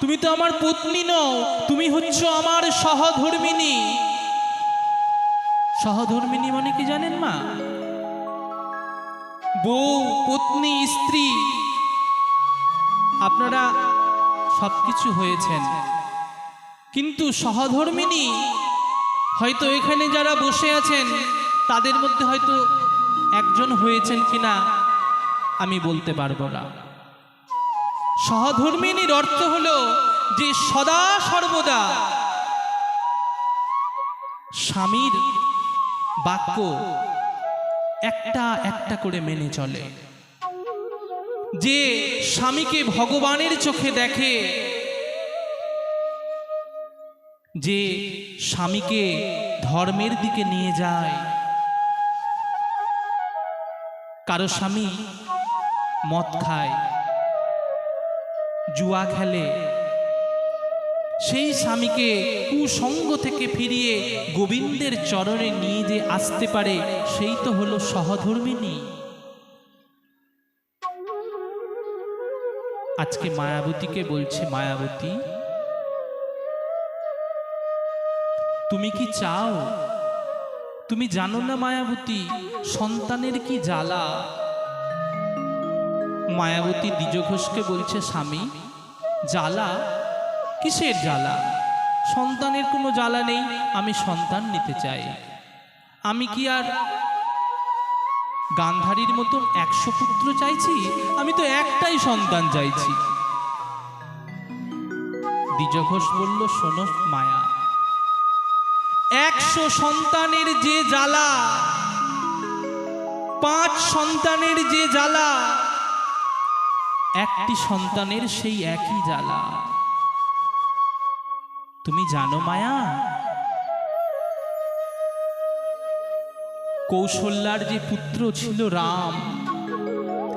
তুমি তো আমার পত্নী নও, তুমি হচ্ছ আমার সহধর্মিনী। সহধর্মিনী মানে কি জানেন মা? বউ, পত্নী, স্ত্রী। আপনারা সব কিছু হয়েছেন। কিন্তু সহধর্মিনী, হয়তো এখানে যারা বসে আছেন, তাদের মধ্যে হয়তো একজন হয়েছেন কিনা আমি বলতে পারব না। সহধর্মিনীর অর্থ হলো যে সদা সর্বদা স্বামীর বাক্য একটা একটা করে মেনে চলে। যে স্বামীকে ভগবানের চোখে দেখে, যে স্বামীকে ধর্মের দিকে নিয়ে যায়। কারও স্বামী মদ খায় জুয়া খেলে। সেই স্বামীকে কুসঙ্গ থেকে ফিরিয়ে গোবিন্দের চরণে নিয়ে যে আসতে পারে, সেই তো হলো সহধর্মিনী। আজকে মায়াবতীকে বলছে, মায়াবতী, তুমি কি চাও? তুমি জানো না মায়াবতী, সন্তানের কি জ্বালা? মায়াবতী দ্বিজ ঘোষকে বলছে, স্বামী, জ্বালা? কিসের জ্বালা? সন্তানের কোনো জ্বালা নেই, আমি সন্তান নিতে চাই। আমি কি আর গান্ধারীর মতন একশো পুত্র চাইছি? আমি তো একটাই সন্তান চাইছি। দ্বিজ ঘোষ বলল, শোনো মায়া, একশো সন্তানের যে জ্বালা, পাঁচ সন্তানের যে জ্বালা একটি সন্তানের সেই একই জ্বালা। তুমি জানো, মায়া? কৌশল্যার যে পুত্র ছিল রাম,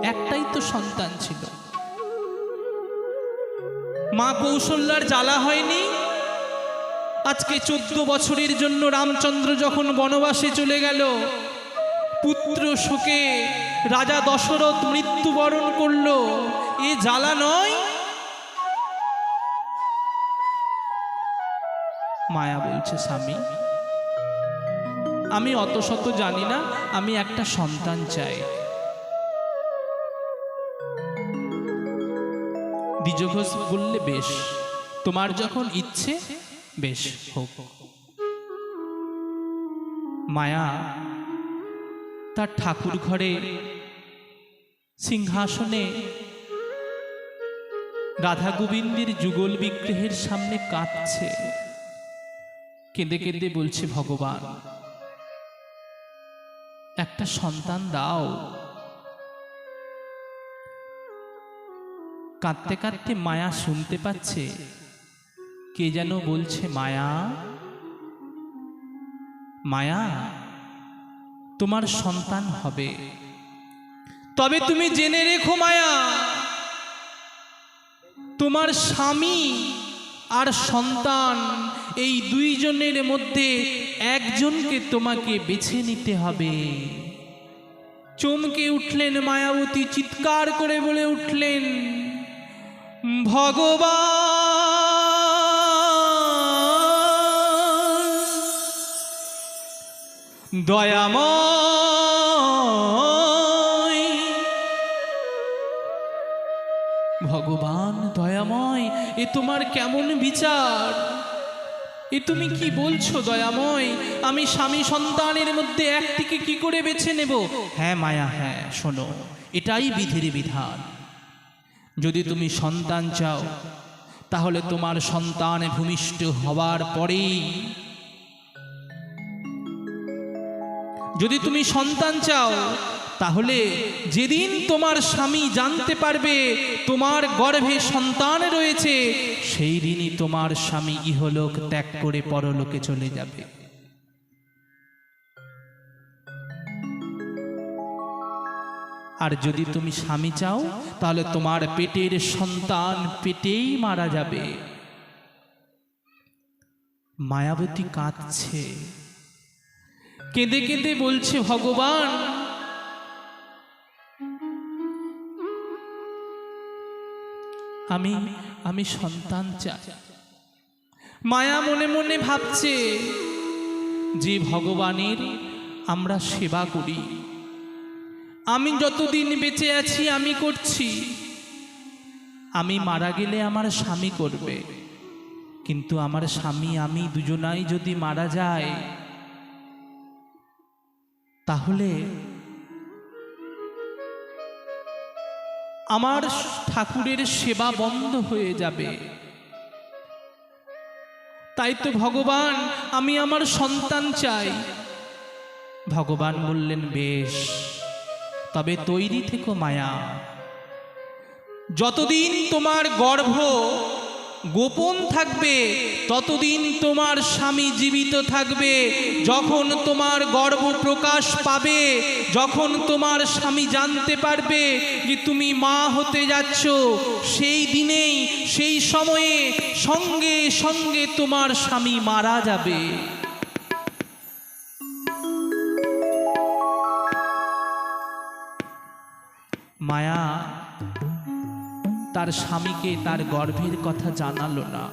একটাই তো সন্তান ছিল। মা কৌশল্যার জ্বালা হয়নি? আজকে চোদ্দ বছরের জন্য রামচন্দ্র যখন বনবাসে চলে গেল পুত্র শোকে রাজা দশরথ মৃত্যুবরণ করল। এ জ্বালা নয়। মায়া বলছে, স্বামী, আমি অত শত জানি না, আমি একটা সন্তান চাই। দ্বিজঘোষ বললে, বেশ, তোমার যখন ইচ্ছে, বেশ, হোক। মায়া তার ঠাকুর ঘরে সিংহাসনে রাধা গোবিন্দের যুগল বিগ্রহের সামনে কাঁদছে কেঁদে কেঁদে বলছে ভগবান, একটা সন্তান দাও। কাঁদতে কাঁদতে মায়া শুনতে পাচ্ছে, কে যেন বলছে, মায়া? মায়া? তোমার সন্তান হবে। তবে তুমি জেনে রেখো মায়া, তোমার স্বামী আর সন্তান এই দুইজনের মধ্যে একজনকে তোমাকে বেছে নিতে হবে। চমকে উঠলেন মায়াবতী, চিৎকার করে বলে উঠলেন, ভগবান দয়াময়। ভগবান দয়াময়, এ তোমার কেমন বিচার? এ তুমি কি বলছো দয়াময়? আমি স্বামী সন্তানের মধ্যে একটিকে কি করে বেছে নেব? হ্যাঁ মায়া হ্যাঁ শোনো, এটাই বিধির বিধান। যদি তুমি সন্তান চাও, তাহলে তোমার সন্তান ভূমিষ্ঠ হওয়ার পরেই যদি তুমি সন্তান চাও, তাহলে যেদিন তোমার স্বামী জানতে পারবে তোমার গর্ভে সন্তান রয়েছে, সেই দিনই তোমার স্বামী ইহলোক ত্যাগ করে পরলোকে চলে যাবে। আর যদি তুমি স্বামী চাও, তাহলে তোমার পেটের সন্তান পেটেই মারা যাবে। মায়াবতী কাঁদছে। কেঁদে কেঁদে বলছে, ভগবান, আমি আমি সন্তান চাই। মায়া মনে মনে ভাবছে যে ভগবানের আমরা সেবা করি। আমি যতদিন বেঁচে আছি, আমি করছি। আমি মারা গেলে আমার স্বামী করবে। কিন্তু আমার স্বামী, আমি দুজনাই যদি মারা যায় তাহলে আমার ঠাকুরের সেবা বন্ধ হয়ে যাবে। তাই তো ভগবান, আমি আমার সন্তান চাই। ভগবান বললেন, বেশ, তবে তৈরি থেকো মায়া। যতদিন তোমার গর্ভ গোপন থাকবে, ততদিন তোমার স্বামী জীবিত থাকবে। যখন তোমার গর্ব প্রকাশ পাবে, যখন তোমার স্বামী জানতে পারবে যে তুমি মা হতে যাচ্ছ, সেই দিনেই, সেই সময়ে সঙ্গে সঙ্গে তোমার স্বামী মারা যাবে। মায়া তার স্বামীকে তার গর্ভের কথা জানালো না।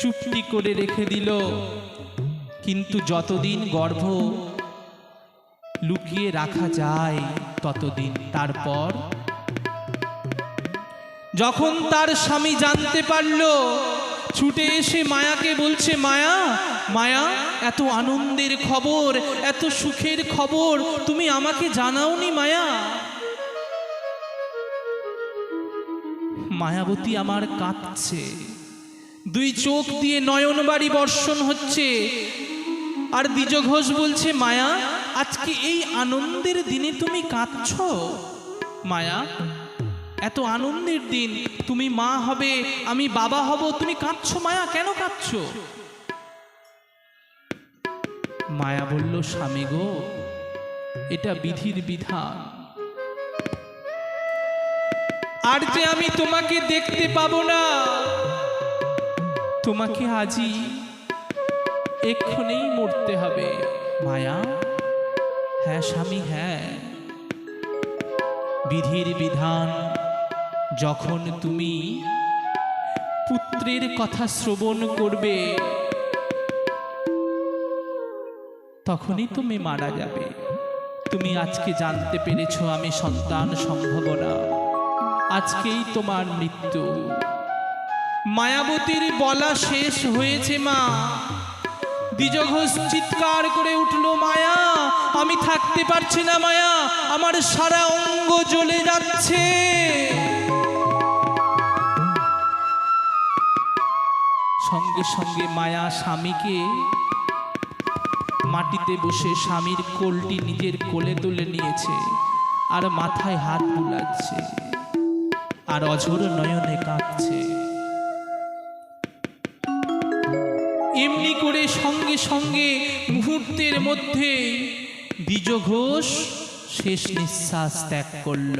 চুপটি করে রেখে দিল। কিন্তু যতদিন গর্ভ লুকিয়ে রাখা যায়, ততদিন তারপর যখন তার স্বামী জানতে পারল ছুটে এসে মায়াকে বলছে, মায়া মায়া, এত আনন্দের খবর, এত সুখের খবর, তুমি আমাকে জানাওনি মায়া? মায়াবতী আমার কাঁদছে। দুই চোখ দিয়ে নয়নবাড়ি বর্ষণ হচ্ছে। আর দ্বিজ ঘোষ বলছে, মায়া, আজকে এই আনন্দের দিনে তুমি কাঁদছ? মায়া এত আনন্দের দিন, তুমি মা হবে, আমি বাবা হব, তুমি কাঁদছো, মায়া কেন কাঁদছো? মায়া বলল, স্বামী গো, এটা বিধির বিধান। আর যে আমি তোমাকে দেখতে পাবো না, তোমাকে আজই এক্ষুনি মরতে হবে। মায়া হ্যাঁ স্বামী হ্যাঁ। বিধির বিধান যখন তুমি পুত্রের কথা শ্রবণ করবে, তখনই তুমি মারা যাবে। তুমি আজকে জানতে পেরেছ আমি সন্তান সম্ভাবনা। আজকেই তোমার মৃত্যু। মায়াবতীর বলা শেষ হয়েছে মা। দ্বিজঘোষ চিৎকার করে উঠল মায়া। আমি থাকতে পারছি না মায়া। আমার সারা অঙ্গ জ্বলে যাচ্ছে। সঙ্গে সঙ্গে মায়া স্বামীকে মাটিতে বসে স্বামীর কোলটি নিজের কোলে তুলে নিয়েছে আর মাথায় হাত বুলাচ্ছে আর অঝোর নয়নে কাঁদছে। এমনি করে সঙ্গে সঙ্গে মুহূর্তের মধ্যে দ্বিজ ঘোষ শেষ নিঃশ্বাস ত্যাগ করল।